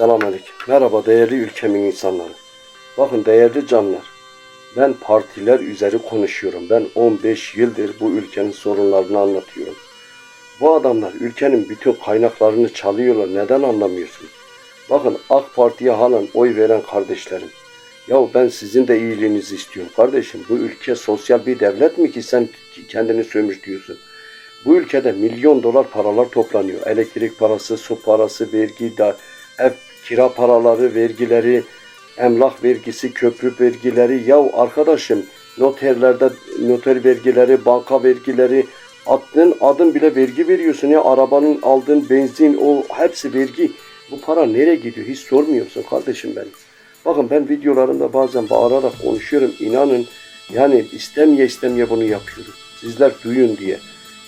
Selamünaleyküm. Merhaba değerli ülkemin insanları. Bakın değerli canlar. Ben partiler üzeri konuşuyorum. Ben 15 yıldır bu ülkenin sorunlarını anlatıyorum. Bu adamlar ülkenin bütün kaynaklarını çalıyorlar. Neden anlamıyorsunuz? Bakın AK Parti'ye halen oy veren kardeşlerim. Ya ben sizin de iyiliğinizi istiyorum kardeşim. Bu ülke sosyal bir devlet mi ki sen kendini sömür diyorsun? Bu ülkede milyon dolar paralar toplanıyor. Elektrik parası, su parası, vergi, da, ev kira paraları, vergileri, emlak vergisi, köprü vergileri. Ya arkadaşım noterlerde noter vergileri, banka vergileri, attığın adım bile vergi veriyorsun ya. Arabanın aldığın benzin o hepsi vergi. Bu para nereye gidiyor hiç sormuyorsun kardeşim benim. Bakın ben videolarımda bazen bağırarak konuşuyorum. İnanın yani istemeye istemeye bunu yapıyorum. Sizler duyun diye.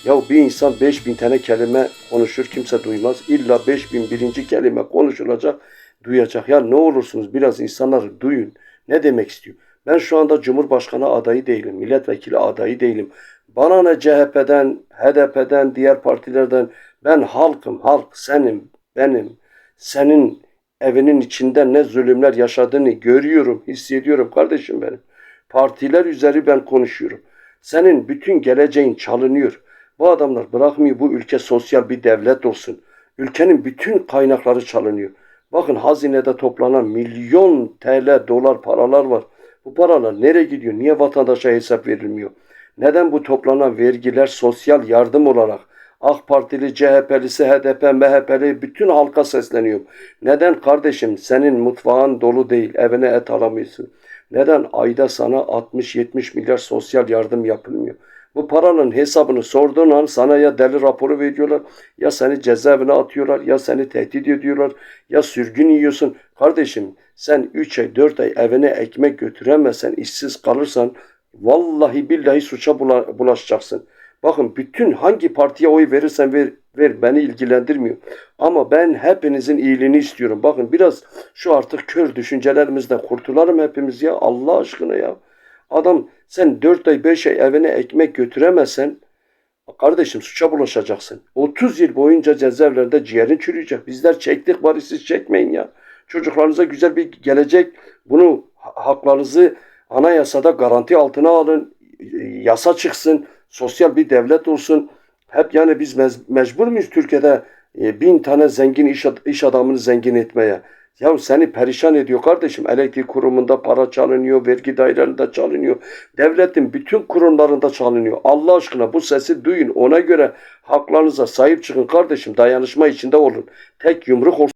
Ya bir insan 5000 tane kelime konuşur kimse duymaz. İlla 5000 birinci kelime konuşulacak duyacak. Ya ne olursunuz biraz insanları duyun. Ne demek istiyor? Ben şu anda Cumhurbaşkanı adayı değilim. Milletvekili adayı değilim. Bana ne CHP'den, HDP'den, diğer partilerden. Ben halkım, halk senin, benim, senin evinin içinde ne zulümler yaşadığını görüyorum, hissediyorum kardeşim benim. Partiler üzeri ben konuşuyorum. Senin bütün geleceğin çalınıyor. Bu adamlar bırakmıyor bu ülke sosyal bir devlet olsun. Ülkenin bütün kaynakları çalınıyor. Bakın hazinede toplanan milyon TL dolar paralar var. Bu paralar nereye gidiyor? Niye vatandaşa hesap verilmiyor? Neden bu toplanan vergiler sosyal yardım olarak AK Partili, CHP'lisi, HDP, MHP'li bütün halka sesleniyorum. Neden kardeşim senin mutfağın dolu değil, evine et alamıyorsun? Neden ayda sana 60-70 milyar sosyal yardım yapılmıyor? Bu paranın hesabını sorduğun an sana ya deli raporu veriyorlar, ya seni cezaevine atıyorlar, ya seni tehdit ediyorlar, ya sürgün yiyorsun. Kardeşim sen 3 ay 4 ay evine ekmek götüremezsen, işsiz kalırsan vallahi billahi suça bula- bulaşacaksın. Bakın bütün hangi partiye oy verirsen ver, ver beni ilgilendirmiyor. Ama ben hepinizin iyiliğini istiyorum. Bakın biraz şu artık kör düşüncelerimizden kurtulalım hepimiz ya Allah aşkına ya. Adam sen 4 ay 5 ay evine ekmek götüremezsen kardeşim suça bulaşacaksın. 30 yıl boyunca cezaevlerinde ciğerin çürüyecek. Bizler çektik bari siz çekmeyin ya. Çocuklarınıza güzel bir gelecek. Bunu ha- haklarınızı anayasada garanti altına alın. Yasa çıksın. Sosyal bir devlet olsun. Hep yani biz mecbur muyuz Türkiye'de e, bin tane zengin iş, iş adamını zengin etmeye? Ya seni perişan ediyor kardeşim. Elektrik kurumunda para çalınıyor, vergi dairelerinde çalınıyor. Devletin bütün kurumlarında çalınıyor. Allah aşkına bu sesi duyun. Ona göre haklarınıza sahip çıkın kardeşim. Dayanışma içinde olun. Tek yumruk olsun.